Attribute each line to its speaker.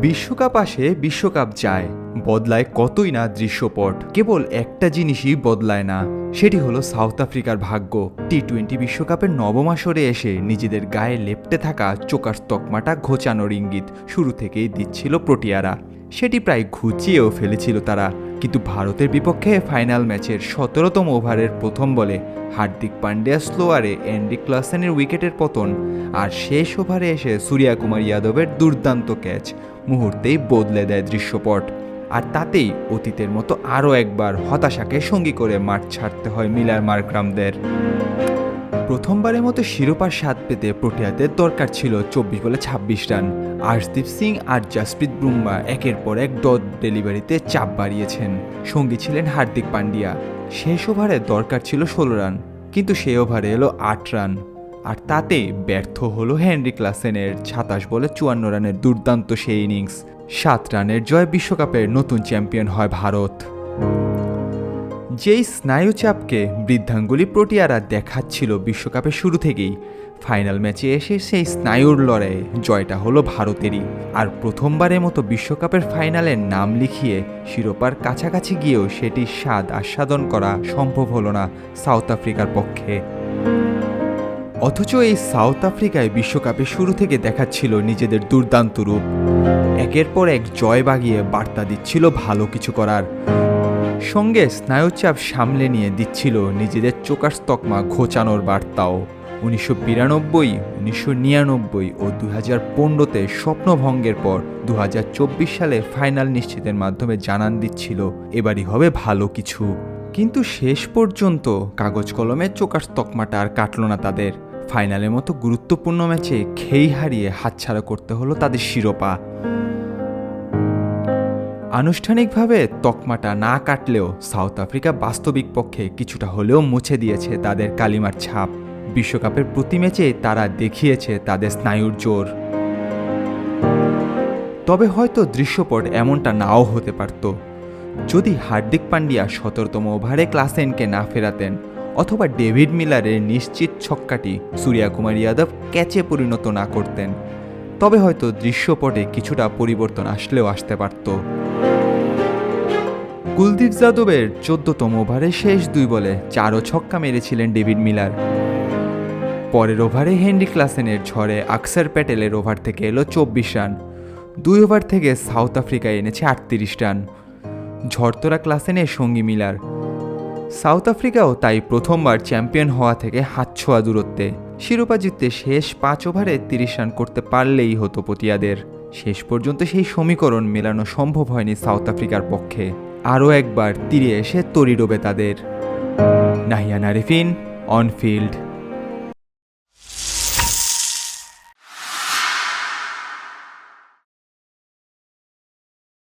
Speaker 1: বিশ্বকাপ আসে, বিশ্বকাপ যায়। বদলায় কতই না দৃশ্যপট। কেবল একটা জিনিসই বদলায় না, সেটি হলো সাউথ আফ্রিকার ভাগ্য। টি টোয়েন্টি বিশ্বকাপের নবম আসরে এসে নিজেদের গায়ে লেপটে থাকা চোকার তকমাটা ঘোচানোর ইঙ্গিত শুরু থেকেই দিচ্ছিল প্রোটিয়ারা। সেটি প্রায় ঘুচিয়েও ফেলেছিল তারা। কিন্তু ভারতের বিপক্ষে ফাইনাল ম্যাচের সতেরোতম ওভারের প্রথম বলে হার্দিক পান্ডিয়া স্লোয়ারে অ্যান্ডি ক্লাসেনের উইকেটের পতন। আর শেষ ওভারে এসে সূর্যা কুমার যাদবের দুর্দান্ত ক্যাচ। মুহূর্তেই বদলে দেয় দৃশ্যপট। আর তাতেই অতীতের মতো আরও একবার হতাশাকে সঙ্গী করে মাঠ ছাড়তে হয় মিলার মার্করামদের। প্রথমবারের মতো শিরোপার স্বাদ পেতে প্রোটিয়াদের দরকার ছিল চব্বিশ বলে ছাব্বিশ রান। আর্শদীপ সিং আর জাসপ্রীত বুমরা একের পর এক ডট ডেলিভারিতে চাপ বাড়িয়েছেন। সঙ্গী ছিলেন হার্দিক পান্ডিয়া শেষ ওভারে দরকার ছিল ষোলো রান, কিন্তু সে ওভারে এলো আট রান। আর তাতে ব্যর্থ হলো হেনরি ক্লাসেনের সাতাশ বলে চুয়ান্ন রানের দুর্দান্ত সেই ইনিংস। সাত রানের জয় বিশ্বকাপের নতুন চ্যাম্পিয়ন হয় ভারত। যেই স্নায়ুচাপকে বৃদ্ধাঙ্গুলি প্রোটিয়ারা দেখাচ্ছিল বিশ্বকাপের শুরু থেকেই, ফাইনাল ম্যাচে এসে সেই স্নায়ুর লড়াইয়ে জয়টা হলো ভারতেরই। আর প্রথমবারের মতো বিশ্বকাপের ফাইনালের নাম লিখিয়ে শিরোপার কাছাকাছি গিয়েও সেটি স্বাদ আস্বাদন করা সম্ভব হলো না সাউথ আফ্রিকার পক্ষে। অথচ এই সাউথ আফ্রিকায় বিশ্বকাপে শুরু থেকে দেখাচ্ছিল নিজেদের দুর্দান্ত রূপ। একের পর এক জয় বাগিয়ে বার্তা দিচ্ছিল ভালো কিছু করার। সঙ্গে স্নায়ুচাপ সামলে নিয়ে দিচ্ছিল নিজেদের চোকার তকমা ঘোচানোর বার্তাও। উনিশশো বিরানব্বই, উনিশশো নিরানব্বই ও দু হাজার পনেরোতে স্বপ্নভঙ্গের পর দু হাজার চব্বিশ সালে ফাইনাল নিশ্চিতের মাধ্যমে জানান দিচ্ছিল, এবারই হবে ভালো কিছু। কিন্তু শেষ পর্যন্ত কাগজ কলমের চোকার তকমাটা আর কাটল না তাদের। ফাইনালের মতো গুরুত্বপূর্ণ ম্যাচে খেই হারিয়ে হাতছাড়া করতে হলো তাদের শিরোপা। আনুষ্ঠানিকভাবে তকমাটা না কাটলেও সাউথ আফ্রিকা বাস্তবিক পক্ষে কিছুটা হলেও মুছে দিয়েছে তাদের কালিমার ছাপ। বিশ্বকাপের প্রতি ম্যাচে তারা দেখিয়েছে তাদের স্নায়ুর জোর। তবে হয়তো দৃশ্যপট এমনটা নাও হতে পারত। যদি হার্দিক পান্ডিয়া সতেরোতম ওভারে ক্লাসেনকে না ফেরাতেন অথবা ডেভিড মিলারের নিশ্চিত ছক্কাটি সূর্যা কুমার যাদব ক্যাচে পরিণত না করতেন। তবে হয়তো দৃশ্যপটে কিছুটা পরিবর্তন আসলেও আসতে পারত। কুলদীপ যাদবের চোদ্দতম ওভারে শেষ দুই বলে চারও ছক্কা মেরেছিলেন ডেভিড মিলার। পরের ওভারে হেনরি ক্লাসেনের ঝড়ে আকসার প্যাটেলের ওভার থেকে এলো চব্বিশ রান। দুই ওভার থেকে সাউথ আফ্রিকা এনেছে আটত্রিশ রান। ঝড়তরা ক্লাসেনের সঙ্গী মিলার। সাউথ আফ্রিকাও তাই প্রথমবার চ্যাম্পিয়ন হওয়া থেকে হাত ছোঁয়া দূরত্বে। শিরোপা জিততে শেষ পাঁচ ওভারে তিরিশ রান করতে পারলেই হতো পতিয়াদের। শেষ পর্যন্ত সেই সমীকরণ মেলানো সম্ভব হয়নি সাউথ আফ্রিকার পক্ষে। আরও একবার তীরে এসে তরি ডোবে তাদের। Nahiyan Arifin, on field.